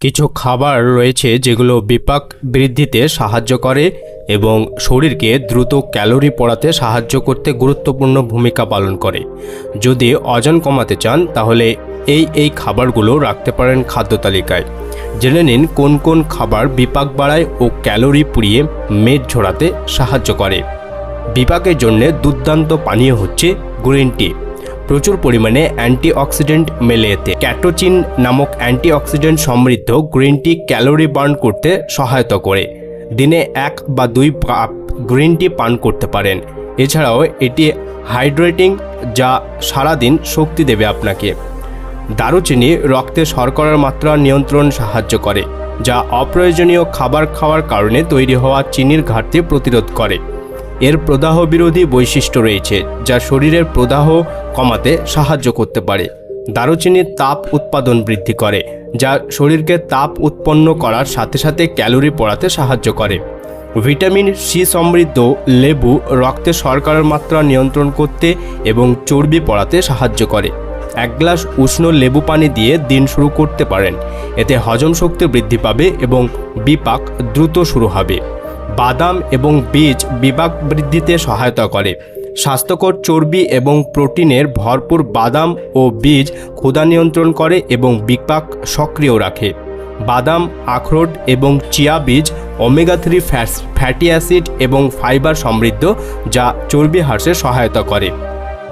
কিছু খাবার রয়েছে যেগুলো বিপাক বৃদ্ধিতে সাহায্য করে এবং শরীরকে দ্রুত ক্যালোরি পড়াতে সাহায্য করতে গুরুত্বপূর্ণ ভূমিকা পালন করে। যদি ওজন কমাতে চান, তাহলে এই এই খাবারগুলো রাখতে পারেন খাদ্য তালিকায়। জেনে নিন কোন কোন খাবার বিপাক বাড়ায় ও ক্যালোরি পুড়িয়ে মেদ ঝোড়াতে সাহায্য করে। বিপাকের জন্য দুর্দান্ত পানীয় হচ্ছে গ্রিন টি। প্রচুর পরিমাণে অ্যান্টিঅক্সিডেন্ট মেলে এতে। ক্যাটোচিন নামক অ্যান্টিঅক্সিডেন্ট সমৃদ্ধ গ্রিন টি ক্যালোরি বার্ন করতে সহায়তা করে। দিনে এক বা দুই কাপ গ্রিন টি পান করতে পারেন। এছাড়াও এটি হাইড্রেটিং যা সারাদিন শক্তি দেবে আপনাকে। দারুচিনি রক্তে শর্করার মাত্রা নিয়ন্ত্রণ সাহায্য করে, যা অপ্রয়োজনীয় খাবার খাওয়ার কারণে তৈরি হওয়া চিনির ঘাটতি প্রতিরোধ করে। এর প্রদাহ বিরোধী বৈশিষ্ট্য রয়েছে, যা শরীরের প্রদাহ কমাতে সাহায্য করতে পারে। দারুচিনি তাপ উৎপাদন বৃদ্ধি করে, যা শরীরকে তাপ উৎপন্ন করার সাথে সাথে ক্যালোরি পড়াতে সাহায্য করে। ভিটামিন সি সমৃদ্ধ, লেবু, রক্তে শর্করার মাত্রা নিয়ন্ত্রণ করতে এবং চর্বি পড়াতে সাহায্য করে। এক গ্লাস উষ্ণ লেবু পানি দিয়ে দিন শুরু করতে পারেন, এতে হজম শক্তি বৃদ্ধি পাবে এবং বিপাক দ্রুত শুরু হবে। বাদাম এবং বীজ বিপাক বৃদ্ধিতে সহায়তা করে। স্বাস্থ্যকর চর্বি এবং প্রোটিনের ভরপুর বাদাম ও বীজ ক্ষুধা নিয়ন্ত্রণ করে এবং বিপাক সক্রিয় রাখে। বাদাম, আখরোট এবং চিয়া বীজ, ওমেগা থ্রি ফ্যাটি অ্যাসিড এবং ফাইবার সমৃদ্ধ যা চর্বি হ্রাসে সহায়তা করে।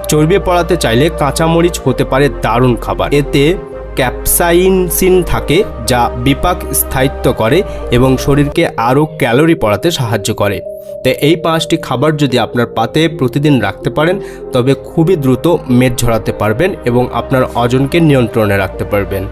চর্বি পড়াতে চাইলে কাঁচামরিচ হতে পারে দারুণ খাবার। এতে ক্যাপসাইনসিন থাকে যা বিপাক স্থায়িত্ব করে এবং শরীরকে আরও ক্যালোরি পড়াতে সাহায্য করে। তো এই পাঁচটি খাবার যদি আপনার পাতে প্রতিদিন রাখতে পারেন, তবে খুবই দ্রুত মেদ ঝরাতে পারবেন এবং আপনার ওজনকে নিয়ন্ত্রণে রাখতে পারবেন।